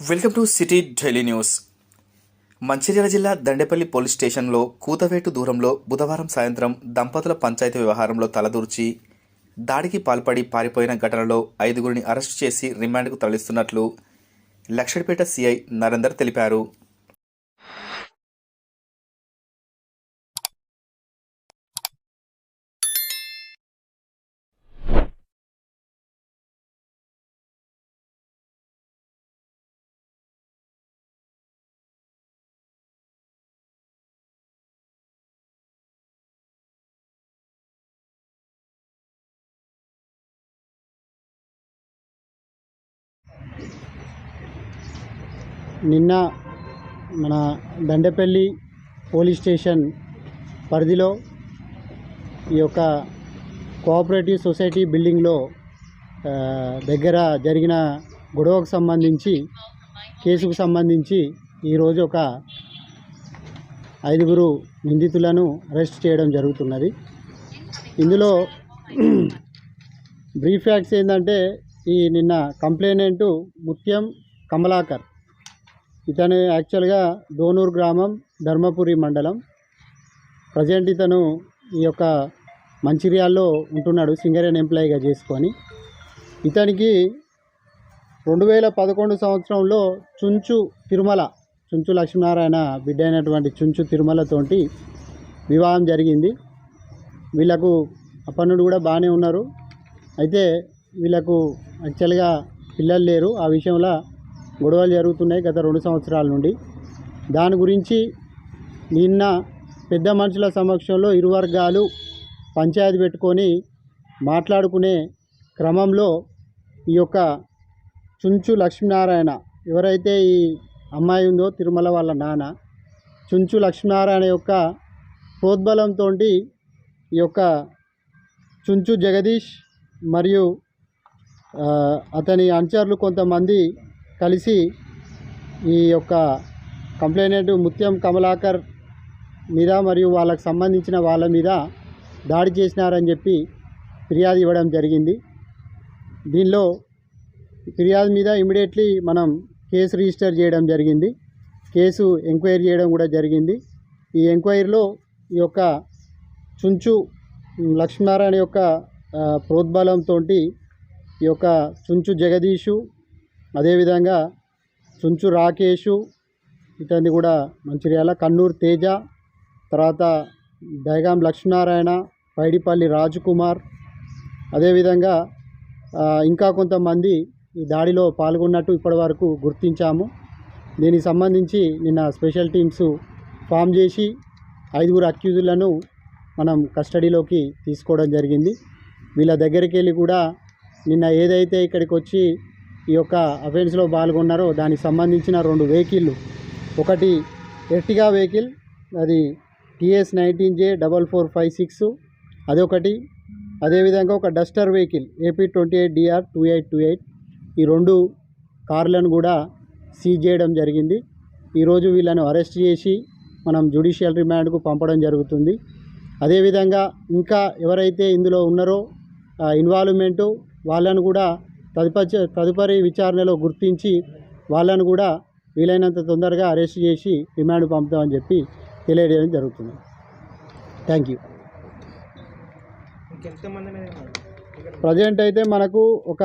Welcome to city daily news. Mancherial జిల్లా Dandepalli police స్టేషన్లో కూతవేటు దూరంలో బుధవారం సాయంత్రం దంపతుల పంచాయతీ వ్యవహారంలో తలదూర్చి దాడికి పాల్పడి పారిపోయిన ఘటనలో ఐదుగురిని అరెస్టు చేసి రిమాండ్కు తరలిస్తున్నట్లు లక్షడిపేట సిఐ నరేందర్ తెలిపారు. నిన్న మన దండపల్లి పోలీస్ స్టేషన్ పరిధిలో ఈ యొక్క కోఆపరేటివ్ సొసైటీ బిల్డింగ్లో దగ్గర జరిగిన గొడవకు సంబంధించి కేసుకు సంబంధించి ఈరోజు ఒక ఐదుగురు నిందితులను అరెస్ట్ చేయడం జరుగుతున్నది. ఇందులో బ్రీఫ్ ఫ్యాక్స్ ఏంటంటే ఈ నిన్న కంప్లైనెంటు ముత్యం కమలాకర్. ఇతను యాక్చువల్గా దోనూరు గ్రామం ధర్మపురి మండలం. ప్రజెంట్ ఇతను ఈ యొక్క మంచిర్యాల్లో ఉంటున్నాడు సింగరేన్ ఎంప్లాయీగా చేసుకొని. ఇతనికి రెండు వేల పదకొండు సంవత్సరంలో చుంచు తిరుమల చుంచు లక్ష్మీనారాయణ బిడ్డ అయినటువంటి చుంచు తిరుమలతోటి వివాహం జరిగింది. వీళ్ళకు అప్పటి నుండి కూడా బాగానే ఉన్నారు. అయితే వీళ్ళకు యాక్చువల్గా పిల్లలు లేరు. ఆ విషయంలో గొడవలు జరుగుతున్నాయి గత రెండు సంవత్సరాల నుండి. దాని గురించి నిన్న పెద్ద మనుషుల సమక్షంలో ఇరు వర్గాలు పంచాయతీ పెట్టుకొని మాట్లాడుకునే క్రమంలో ఈ యొక్క చుంచు లక్ష్మీనారాయణ ఎవరైతే ఈ అమ్మాయి ఉందో తిరుమల వాళ్ళ నాన్న చుంచు లక్ష్మీనారాయణ యొక్క ప్రోద్బలంతో ఈ యొక్క చుంచు జగదీష్ మరియు అతని అనుచరులు కొంతమంది కలిసి ఈ యొక్క కంప్లైనెంట్ ముత్యం కమలాకర్ మీద మరియు వాళ్ళకు సంబంధించిన వాళ్ళ మీద దాడి చేసినారని చెప్పి ఫిర్యాదు ఇవ్వడం జరిగింది. దీనిలో ఫిర్యాదు మీద ఇమీడియట్లీ మనం కేసు రిజిస్టర్ చేయడం జరిగింది. కేసు ఎంక్వైరీ చేయడం కూడా జరిగింది. ఈ ఎంక్వైరీలో ఈ యొక్క చుంచు లక్ష్మీనారాయణ యొక్క ప్రోద్బలంతో ఈ యొక్క చుంచు జగదీషు అదేవిధంగా చుంచు రాకేషు ఇతన్ని కూడా మంచిర్యాల కన్నూరు తేజ తర్వాత దయగాం లక్ష్మీనారాయణ పైడిపల్లి రాజకుమార్ అదేవిధంగా ఇంకా కొంతమంది ఈ దాడిలో పాల్గొన్నట్టు ఇప్పటివరకు గుర్తించాము. దీనికి సంబంధించి నిన్న స్పెషల్ టీమ్స్ ఫామ్ చేసి ఐదుగురు అక్యూజులను మనం కస్టడీలోకి తీసుకోవడం జరిగింది. వీళ్ళ దగ్గరికి వెళ్ళి కూడా నిన్న ఏదైతే ఇక్కడికి వచ్చి ఈ యొక్క అఫెన్స్లో పాల్గొన్నారో దానికి సంబంధించిన రెండు వెహికల్లు. ఒకటి ఎర్టిగా వెహికల్ అది TS nineteen J double four five six. అదొకటి అదేవిధంగా ఒక duster vehicle AP twenty eight DR two eight two eight. ఈ రెండు కార్లను కూడా సీజ్ చేయడం జరిగింది. ఈరోజు వీళ్ళను అరెస్ట్ చేసి మనం జ్యుడిషియల్ రిమాండ్కు పంపడం జరుగుతుంది. అదేవిధంగా ఇంకా ఎవరైతే ఇందులో ఉన్నారో ఇన్వాల్వ్మెంటు వాళ్ళను కూడా తదుపరి తదుపరి విచారణలో గుర్తించి వాళ్ళను కూడా వీలైనంత తొందరగా అరెస్ట్ చేసి రిమాండ్ పంపుతామని చెప్పి తెలియజేయడం జరుగుతుంది. Thank you. ప్రజెంట్ అయితే మనకు ఒక